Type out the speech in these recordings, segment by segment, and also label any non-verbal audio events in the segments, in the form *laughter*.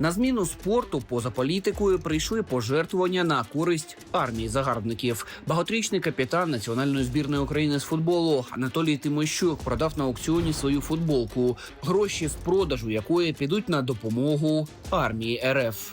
На зміну спорту поза політикою прийшли пожертвування на користь армії загарбників. Багаторічний капітан національної збірної України з футболу Анатолій Тимощук продав на аукціоні свою футболку, гроші з продажу якої підуть на допомогу армії РФ.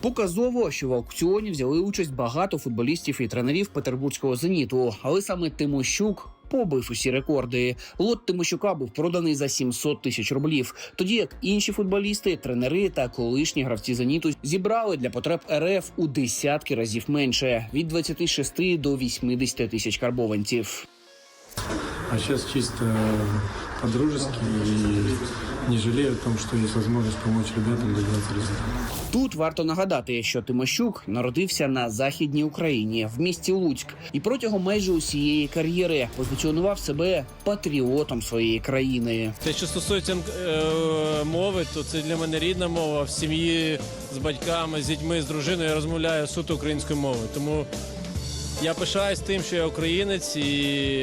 Показово, що в аукціоні взяли участь багато футболістів і тренерів петербурзького зеніту, але саме Тимощук побив усі рекорди. Лот Тимощука був проданий за 700 тисяч рублів. Тоді як інші футболісти, тренери та колишні гравці зеніту зібрали для потреб РФ у десятки разів менше від 26 до 80 тисяч карбованців. А сейчас чисто по-дружески и не жалею о том, что есть возможность помочь ребятам добиваться результата. Тут варто нагадати, що Тимощук народився на західній Україні в місті Луцьк і протягом майже усієї кар'єри позиціонував себе патріотом своєї країни. Те, що стосується е, мови, то це для мене рідна мова. В сім'ї з батьками, з дітьми, з дружиною я розмовляю суто українською мовою. Тому я пишаюсь тим, що я українець, і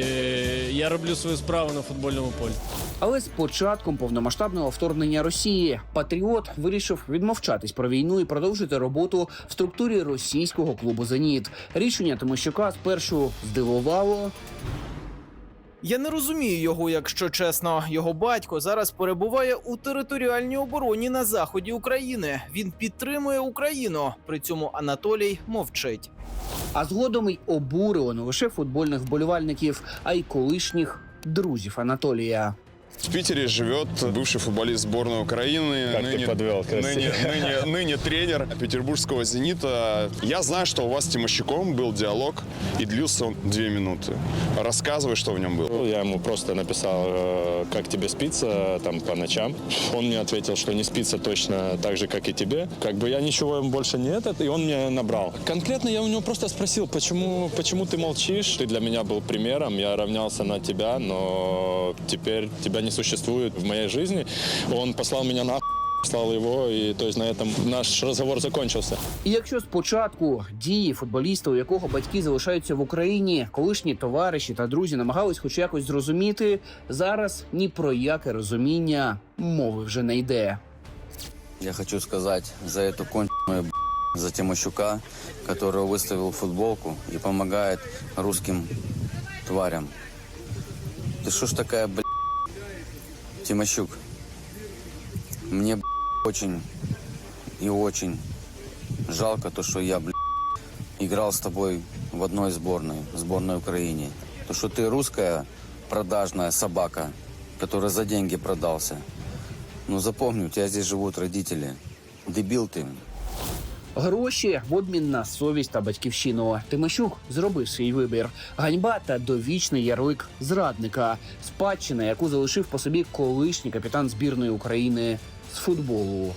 е, я роблю свою справу на футбольному полі. Але з початком повномасштабного вторгнення Росії Патріот вирішив відмовчатись про війну і продовжити роботу в структурі російського клубу Зеніт. Рішення Тимощука спершу здивувало, Я не розумію його, якщо чесно. Його батько зараз перебуває у територіальній обороні на заході України. Він підтримує Україну. При цьому Анатолій мовчить. а згодом й обурило не лише футбольних вболівальників, а й колишніх друзів Анатолія. В Питере живет бывший футболист сборной Украины, Как ты подвел, ныне, ныне- *laughs* ныне тренер петербургского «Зенита». Я знаю, что у вас с Тимощуком был диалог, и длился он две минуты. Рассказывай, что в нем было. Я ему просто написал, э, как тебе спится там по ночам. Он мне ответил, что не спится точно так же, как и тебе. Как бы я ничего ему больше не этот, и он мне набрал. Конкретно я у него просто спросил, почему, почему ты молчишь? Ты для меня был примером, я равнялся на тебя, но теперь тебя не существует в моей жизни. Он послал меня на послал его, и то есть на этом наш разговор закончился. І якщо спочатку дії футболіста, у якого батьки залишаються в Україні, колишні товариші та друзі намагались хоч якось зрозуміти, зараз ні про яке розуміння мови вже не йде. Я хочу сказать за эту конченую б***ь, за Тимощука, который выставил футболку и помогает русским тварям. Ты что ж такая, блядь, Тимощук? Мне, очень и очень жалко то, что я, блядь, играл с тобой в одной сборной, сборной Украине. То, что ты русская продажная собака, которая за деньги продался. Ну запомни, у тебя здесь живут родители. Дебил ты. Гроші в обмін на совість та батьківщину. Тимощук зробив свій вибір. Ганьба та довічний ярлик зрадника, спадщина, яку залишив по собі колишній капітан збірної України з футболу.